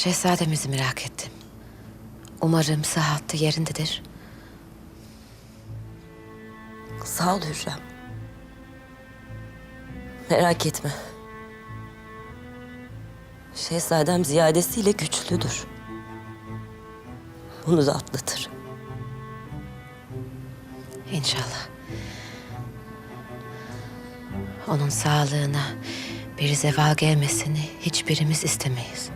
Şehzademizi merak ettim. Umarım sıhhati yerindedir. Sağ ol Hürrem. Merak etme. Şehzadem ziyadesiyle güçlüdür. Bunu da atlatır. İnşallah. Onun sağlığına bir zeval gelmesini hiçbirimiz istemeyiz.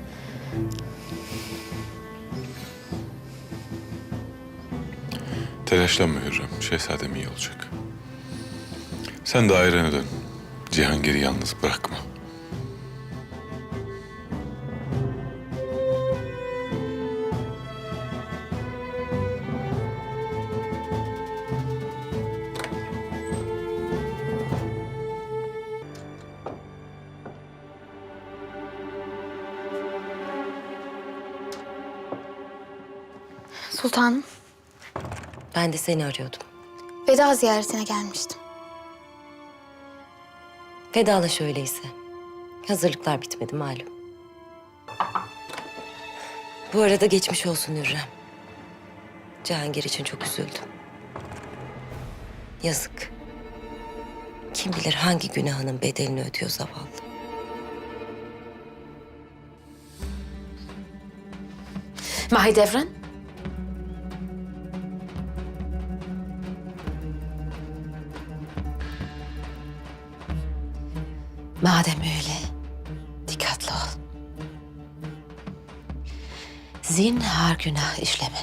Telaşlanma Hürrem. Şehzadem iyi olacak. Sen dairene dön. Cihangir'i yalnız bırakma. Seni arıyordum. veda ziyaretine gelmiştim. Vedalaş öyleyse. Hazırlıklar bitmedi malum. Bu arada geçmiş olsun Hürrem. Cihangir için çok üzüldüm. Yazık. Kim bilir hangi günahının bedelini ödüyor zavallı. Mahidevran? Madem öyle, dikkatli ol. Zinhar günah işleme.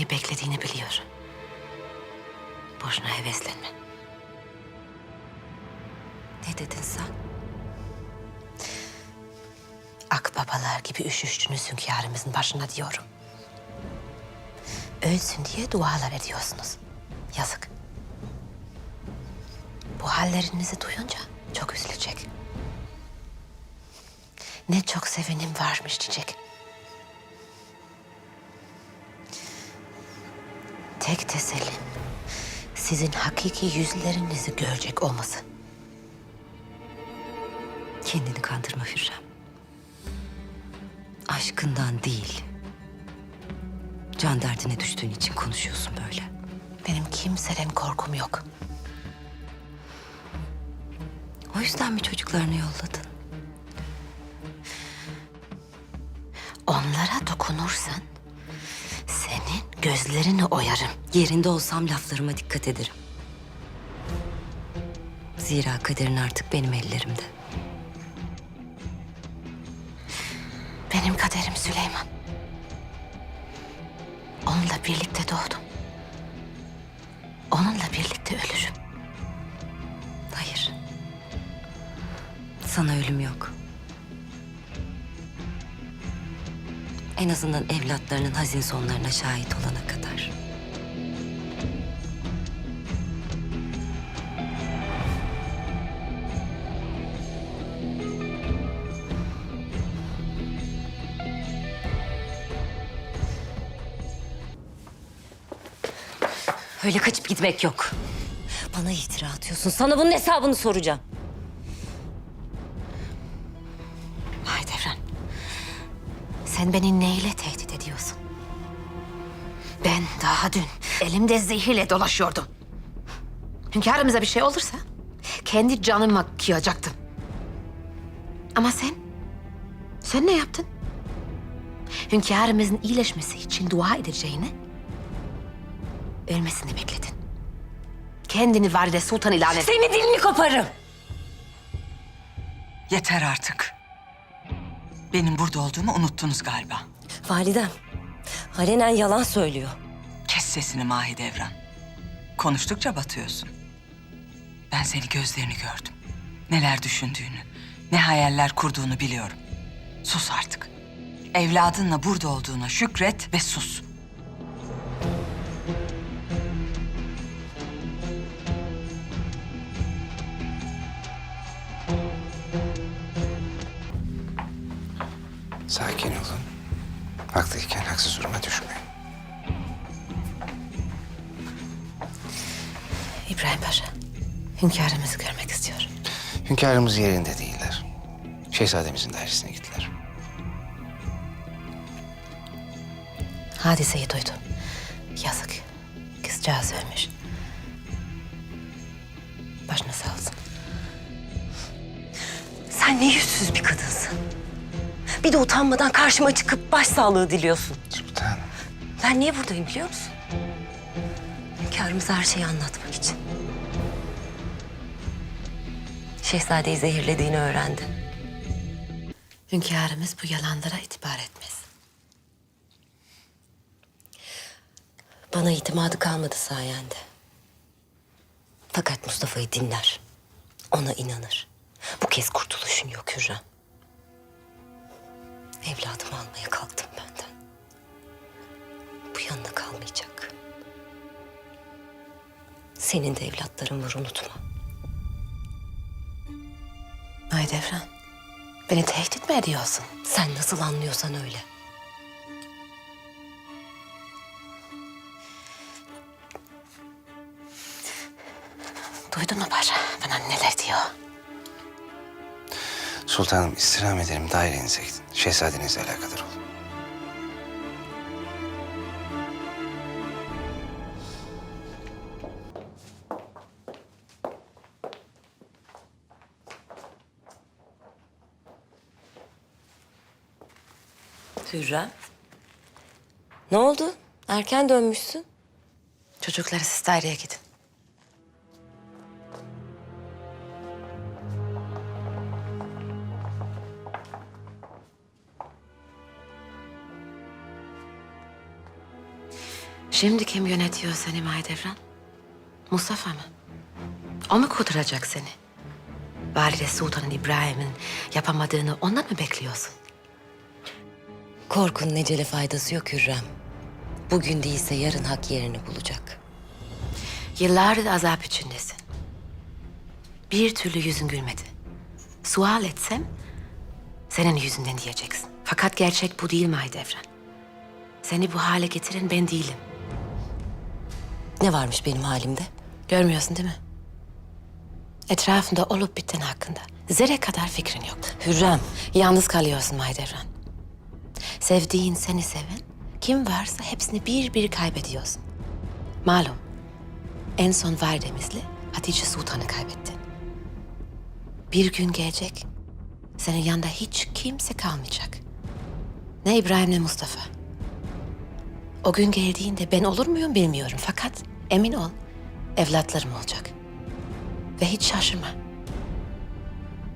Neyi beklediğini biliyor. Boşuna heveslenme. Ne dedin sen? Akbabalar gibi üşüştünüz hünkârımızın başına diyorum. Ölsün diye dualar ediyorsunuz. Yazık. Bu hallerinizi duyunca çok üzülecek. Ne çok sevinim varmış diyecek. Tek tesellim sizin hakiki yüzlerinizi görecek olması. Kendini kandırma Hürrem. Aşkından değil. Can derdine düştüğün için konuşuyorsun böyle. Benim kimseden korkum yok. O yüzden mi çocuklarını yolladın? Onlara dokunursan gözlerini oyarım. Yerinde olsam laflarıma dikkat ederim. Zira kaderin artık benim ellerimde. Benim kaderim Süleyman. Onunla birlikte doğdum. Onunla birlikte ölürüm. Hayır. Sana ölüm yok. En azından evlatlarının hazin sonlarına şahit olana kadar. Öyle kaçıp gitmek yok. Bana iftira atıyorsun. Sana bunun hesabını soracağım. Beni neyle tehdit ediyorsun? Ben daha dün elimde zehirle dolaşıyordum. Hünkârımıza bir şey olursa kendi canıma kıyacaktım. Ama sen, sen ne yaptın? Hünkârımızın iyileşmesi için dua edeceğine ölmesini bekledin. Kendini valide sultan ilan et. Seni dilini koparım. Yeter artık. Benim burada olduğumu unuttunuz galiba. Validem, alenen yalan söylüyor. Kes sesini Mahidevran. Konuştukça batıyorsun. Ben seni gözlerini gördüm. Neler düşündüğünü, ne hayaller kurduğunu biliyorum. Sus artık. Evladınla burada olduğuna şükret ve sus. Sakin olun. Haklıyken haksız duruma düşmeyin. İbrahim Paşa, hünkârımızı görmek istiyorum. Hünkârımız yerinde değiller. Şehzademizin dairesine gittiler. Hadiseyi duydum. Yazık. Kızcağız ölmüş. Başına sağ olsun. Sen ne yüzsüz bir kadınsın. Bir de utanmadan karşıma çıkıp başsağlığı diliyorsun. Sultanım. Ben niye buradayım biliyor musun? Hünkârımıza her şeyi anlatmak için. Şehzadeyi zehirlediğini öğrendi. Hünkârımız bu yalanlara itibar etmez. Bana itimadı kalmadı sayende. Fakat Mustafa'yı dinler. Ona inanır. Bu kez kurtuluşun yok Hürrem. Evladımı almaya kalktım benden. Bu yanına kalmayacak. Senin de evlatların var unutma. Mahidevran, beni tehdit mi ediyorsun? Sen nasıl anlıyorsan öyle. Duydun mu paşa? Bana neler diyor? Sultanım istirham ederim dairenize gidin. Şehzadenizle alakadar olun. Hürrem. Ne oldu? Erken dönmüşsün. Çocukları siz daireye gidin. Şimdi kim yönetiyor seni Mahidevran? Mustafa mı? O mu kurtaracak seni? Valide Sultan'ın İbrahim'in yapamadığını ondan mı bekliyorsun? Korkunun ecele faydası yok Hürrem. Bugün değilse yarın hak yerini bulacak. Yıllardır azap içindesin. Bir türlü yüzün gülmedi. Sual etsem senin yüzünden diyeceksin. Fakat gerçek bu değil Mahidevran. Seni bu hale getiren ben değilim. Ne varmış benim halimde? Görmüyorsun değil mi? Etrafında olup biten hakkında zerre kadar fikrin yok. Hürrem, Yalnız kalıyorsun Mahidevran. Sevdiğin seni seven, kim varsa hepsini bir bir kaybediyorsun. Malum, en son validemizle Hatice Sultan'ı kaybettin. Bir gün gelecek, senin yanında hiç kimse kalmayacak. Ne İbrahim ne Mustafa. O gün geldiğinde ben olur muyum bilmiyorum fakat emin ol evlatlarım olacak. Ve hiç şaşırma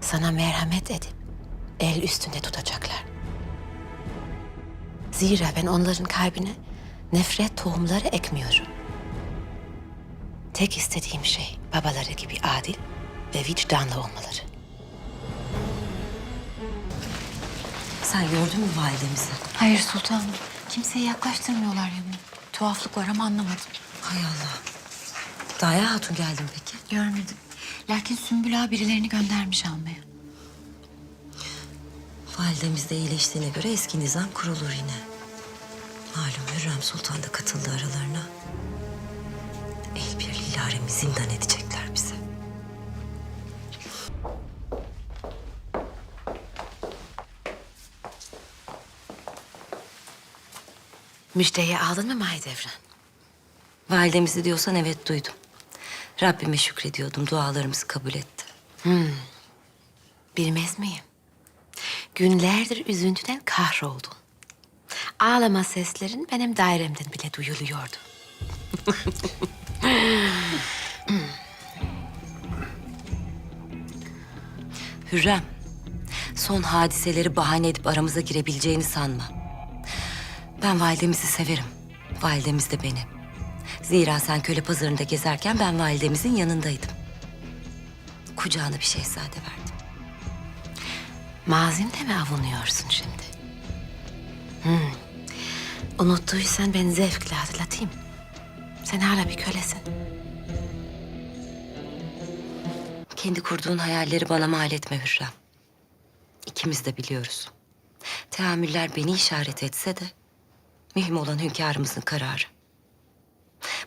sana merhamet edip el üstünde tutacaklar. Zira ben onların kalbine nefret tohumları ekmiyorum. Tek istediğim şey babaları gibi adil ve vicdanlı olmaları. sen gördün mü validemizi? Hayır sultanım. Kimseye yaklaştırmıyorlar yanına. Tuhaflık var ama anlamadım. Hay Allah. Daya Hatun geldin peki? Görmedim. Lakin Sümbül Ağa birilerini göndermiş almaya. Validemiz de iyileştiğine göre eski nizam kurulur yine. Malum Hürrem Sultan da katıldı aralarına. El birliğiyle haremi zindan edecekler Müjdeyi aldın mı Mahidevran? Validemizi diyorsan evet duydum. Rabbime şükrediyordum. Dualarımızı kabul etti. Bilmez miyim? Günlerdir üzüntüden kahroldun. Ağlama seslerin benim dairemden bile duyuluyordu. Hürrem, Son hadiseleri bahane edip aramıza girebileceğini sanma. Ben validemizi severim. Validemiz de beni. Zira sen köle pazarında gezerken ben validemizin yanındaydım. Kucağına bir şehzade verdim. Mazinde mi avunuyorsun şimdi? Hmm. Unuttuysan ben zevkle hatırlatayım. Sen hala bir kölesin. Kendi kurduğun hayalleri bana mal etme Hürrem. İkimiz de biliyoruz. Teamüller beni işaret etse de... ...mühim olan hünkârımızın kararı.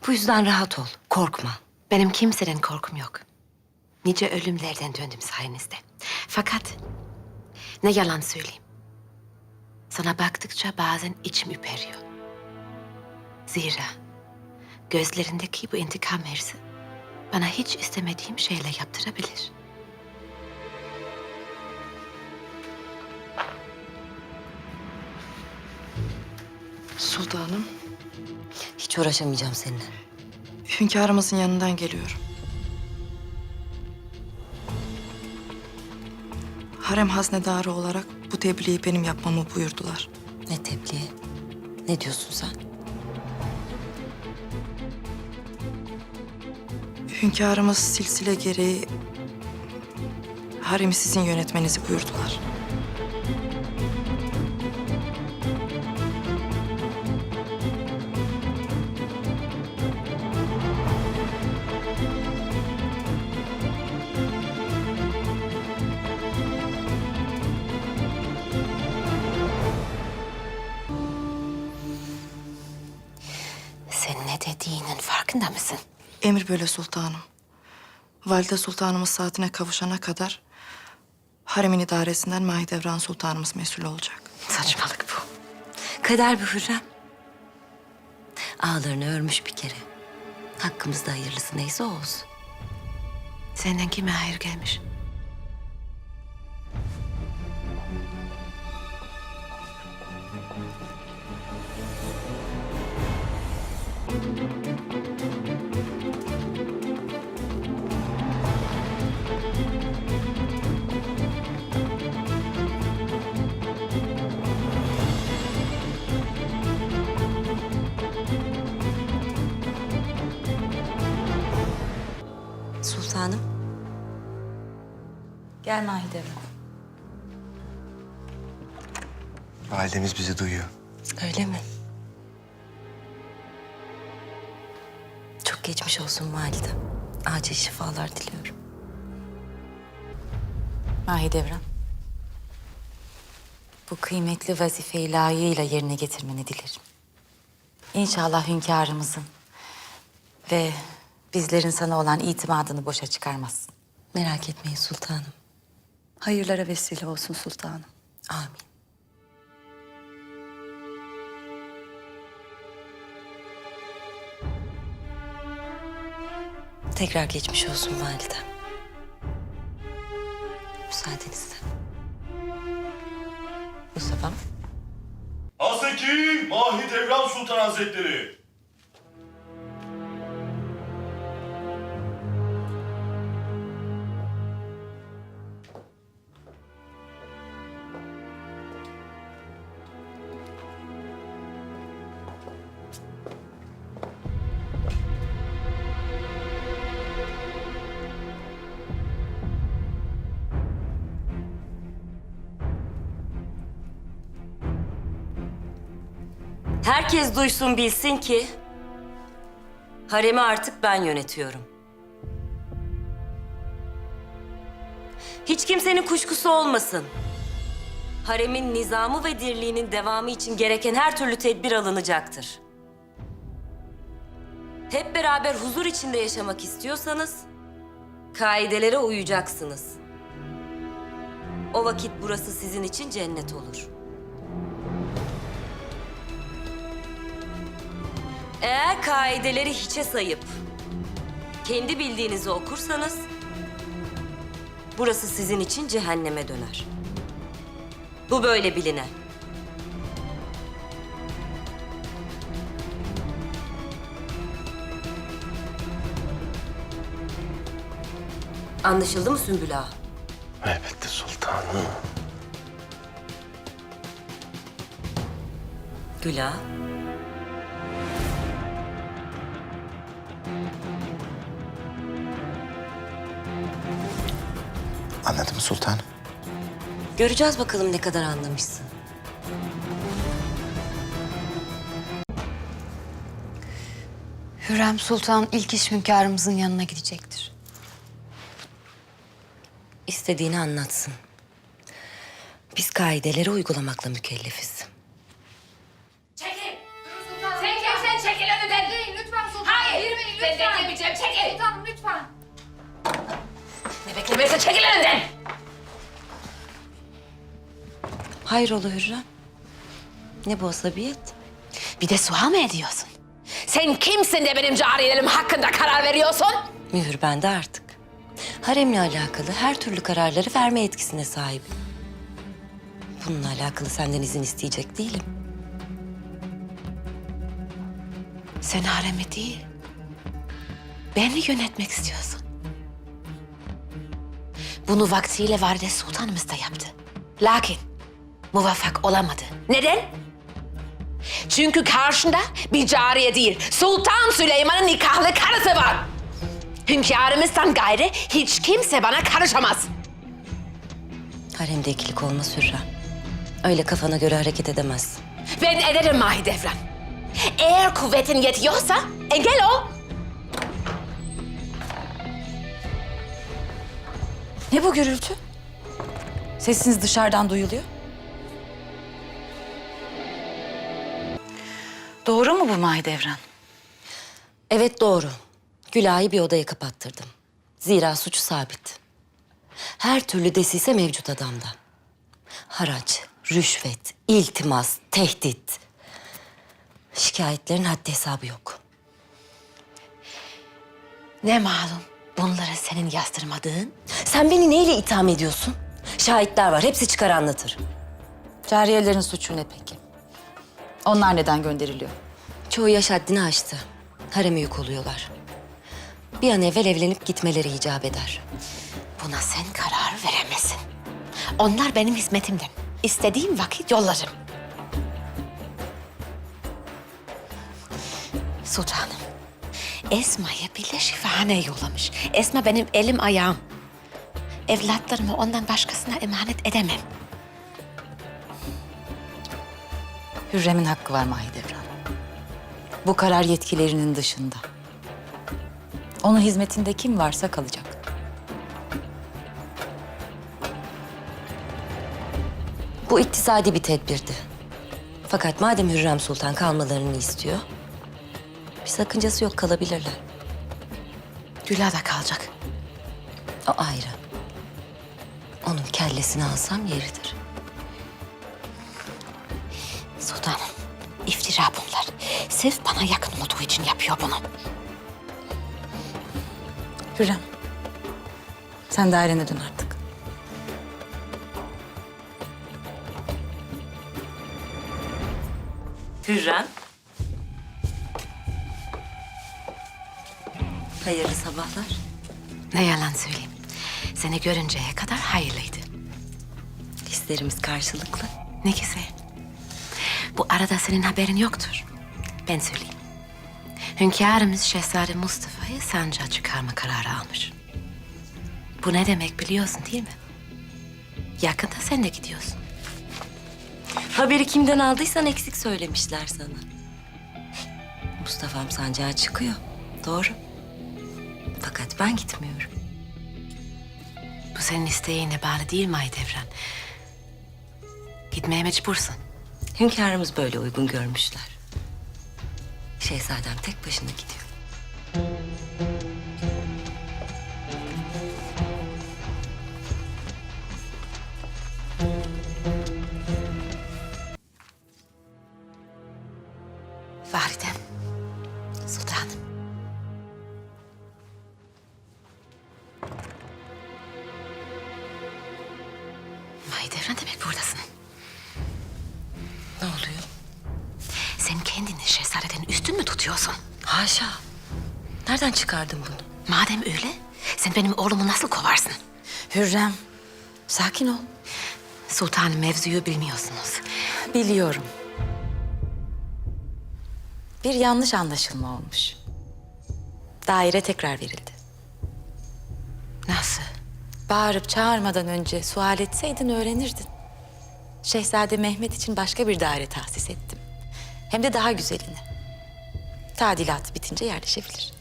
Bu yüzden rahat ol, korkma. Benim kimseden korkum yok. Nice ölümlerden döndüm sayenizde. Fakat ne yalan söyleyeyim. Sana baktıkça bazen içim ürperiyor. Zira gözlerindeki bu intikam hırsı bana hiç istemediğim şeyle yaptırabilir. Sultanım, Hiç uğraşamayacağım seninle. hünkârımızın yanından geliyorum. Harem haznedarı olarak bu tebliği benim yapmamı buyurdular. Ne tebliği? Ne diyorsun sen? Hünkârımız silsile gereği haremi sizin yönetmenizi buyurdular. Ne dediğinin farkında mısın? Emir böyle sultanım. Valide sultanımız saatine kavuşana kadar haremin idaresinden Mahidevran sultanımız mesul olacak. Saçmalık bu. Kader bu Hürrem. Ağlarını örmüş bir kere. Hakkımızda hayırlısı neyse o olsun. Senden kime hayır gelmiş? Gel Mahidevran. Validemiz bizi duyuyor. Öyle mi? Çok geçmiş olsun validem. Acil şifalar diliyorum. Mahidevran. Bu kıymetli vazifeyi layığıyla yerine getirmeni dilerim. İnşallah hünkârımızın ve bizlerin sana olan itimadını boşa çıkarmazsın. Merak etmeyin sultanım. Hayırlara vesile olsun sultanım. Amin. Tekrar geçmiş olsun validem. Müsaadenizle. Mustafa. Haseki Mahidevran Sultan Hazretleri. Herkes duysun bilsin ki haremi artık ben yönetiyorum. Hiç kimsenin kuşkusu olmasın. Haremin nizamı ve dirliğinin devamı için gereken her türlü tedbir alınacaktır. Hep beraber huzur içinde yaşamak istiyorsanız kaidelere uyacaksınız. O vakit burası sizin için cennet olur. Eğer kaideleri hiçe sayıp kendi bildiğinizi okursanız burası sizin için cehenneme döner. Bu böyle biline. Anlaşıldı mı Sümbül Ağa? Elbette sultanım. Gül Ağa. Güla. Anladım sultanım. Göreceğiz bakalım ne kadar anlamışsın. Hürrem Sultan ilk iş hünkârımızın yanına gidecektir. İstediğini anlatsın. Biz kaideleri uygulamakla mükellefiz. Çekil! Sen kimsen çekil önümden. lütfen sultanım. Hayır. Girmeyin lütfen. Ben beklemeyeceğim. Çekil. Sultanım lütfen. Beklemeyse çekil önümden! Hayrola Hürrem? Ne bu asabiyet? Bir de sual mı ediyorsun? Sen kimsin de benim cariyelerim hakkında karar veriyorsun? Mühür bende artık. Haremle alakalı her türlü kararları verme yetkisine sahibim. Bununla alakalı senden izin isteyecek değilim. Sen haremi değil, beni yönetmek istiyorsun. Bunu vaktiyle Valide Sultanımız da yaptı. Lakin muvaffak olamadı. Neden? Çünkü karşında bir cariye değil, Sultan Süleyman'ın nikahlı karısı var. Hünkârımızdan gayrı hiç kimse bana karışamaz. Haremde ikilik olmaz Hürrem. Öyle kafana göre hareket edemezsin. Ben ederim Mahidevran. Eğer kuvvetin yetiyorsa engel ol. Ne bu gürültü? Sesiniz dışarıdan duyuluyor. Doğru mu bu Mahidevran? Evet doğru. Gülay'ı bir odaya kapattırdım. Zira suçu sabit. Her türlü desise mevcut adamda. Haraç, rüşvet, iltimas, tehdit. Şikayetlerin haddi hesabı yok. Ne malum bunları senin yazdırmadığın? Sen beni neyle itham ediyorsun? Şahitler var, hepsi çıkar anlatır. Cariyelerin suçu ne peki? Onlar neden gönderiliyor? Çoğu yaş haddini aştı. Hareme yük oluyorlar. Bir an evvel evlenip gitmeleri icap eder. Buna sen karar veremezsin. Onlar benim hizmetimden. İstediğim vakit yollarım. Sultanım, Esma'yı bile şifahaneye yollamış. Esma benim elim ayağım. Evlatlarımı ondan başkasına emanet edemem. Hürrem'in hakkı var Mahidevran. Bu karar yetkilerinin dışında. Onun hizmetinde kim varsa kalacak. Bu iktisadi bir tedbirdi. Fakat madem Hürrem Sultan kalmalarını istiyor... ...bir sakıncası yok kalabilirler. Güla da kalacak. O ayrı. Onun kellesini alsam yeridir. Sultanım, iftira bunlar. Sırf bana yakın olduğu için yapıyor bunu. Hürrem, sen dairene dön artık. Hürrem. Hayırlı sabahlar. Ne yalan söyleyeyim. Seni görünceye kadar hayırlıydı. Hislerimiz karşılıklı. Ne güzel. Bu arada senin haberin yoktur. Ben söyleyeyim. Hünkârımız Şehzade Mustafa'yı sancağa çıkarma kararı almış. Bu ne demek biliyorsun değil mi? Yakında sen de gidiyorsun. Haberi kimden aldıysan eksik söylemişler sana. Mustafa'm sancağa çıkıyor. Doğru. Fakat ben gitmiyorum. Bu senin isteğine bağlı değil mi Aydevran? Gitmeye mecbursun. Hünkârımız böyle uygun görmüşler. Şehzadem tek başına gidiyor. Mahidevran demek buradasın. Ne oluyor? Sen kendini şehzadeden üstün mü tutuyorsun? Haşa. Nereden çıkardın bunu? Madem öyle, sen benim oğlumu nasıl kovarsın? Hürrem, sakin ol. Sultanım mevzuyu bilmiyorsunuz. Biliyorum. Bir yanlış anlaşılma olmuş. Daire tekrar verildi. Bağırıp çağırmadan önce sual etseydin öğrenirdin. Şehzade Mehmet için başka bir daire tahsis ettim. Hem de daha güzelini. Tadilat bitince yerleşebilir.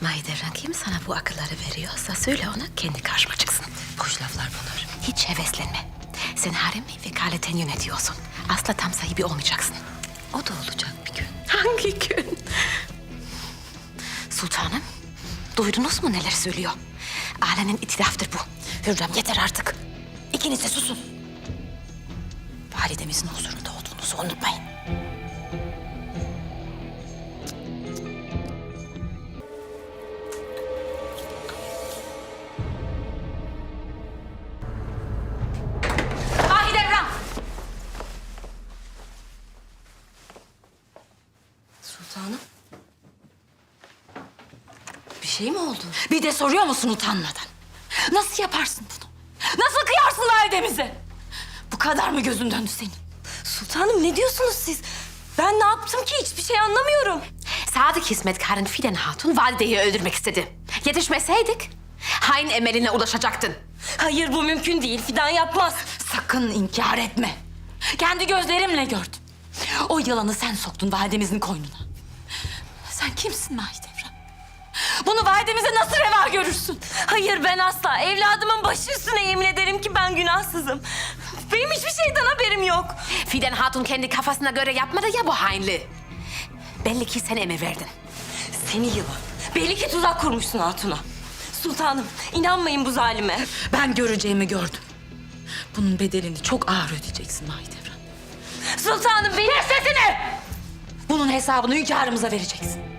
Mahidevran kim sana bu akılları veriyorsa söyle ona kendi karşıma çıksın. Boş laflar bunlar. Hiç heveslenme. Sen haremi vekaleten yönetiyorsun. Asla tam sahibi olmayacaksın. O da olacak bir gün. Hangi gün? Sultanım, duydunuz mu neler söylüyor? Ailenin itilaftır bu. Hürrem yeter artık. İkiniz de susun. Validemizin huzurunda olduğunuzu unutmayın. Mahidevran! Sultanım. Şey mi oldu? Bir de soruyor musun utanmadan? Nasıl yaparsın bunu? Nasıl kıyarsın validemize? Bu kadar mı gözün döndü senin? Sultanım ne diyorsunuz siz? Ben ne yaptım ki hiçbir şey anlamıyorum. Sadık hizmetkarın Fidan Hatun valideyi öldürmek istedi. Yetişmeseydik hain emeline ulaşacaktın. Hayır bu mümkün değil. Fidan yapmaz. Sakın inkar etme. Kendi gözlerimle gördüm. O yılanı sen soktun validemizin koynuna. Sen kimsin Mahidevran? Bunu validemize nasıl reva görürsün? Hayır ben asla. Evladımın başı üstüne yemin ederim ki ben günahsızım. Benim hiçbir şeyden haberim yok. Fidan Hatun kendi kafasına göre yapmadı ya bu hainliği. Belli ki sen emir verdin. Seni yılan. Belli ki tuzak kurmuşsun Hatun'a. Sultanım inanmayın bu zalime. Ben göreceğimi gördüm. Bunun bedelini çok ağır ödeyeceksin Mahidevran. Sultanım beni... Kes sesini! Bunun hesabını hünkârımıza vereceksin.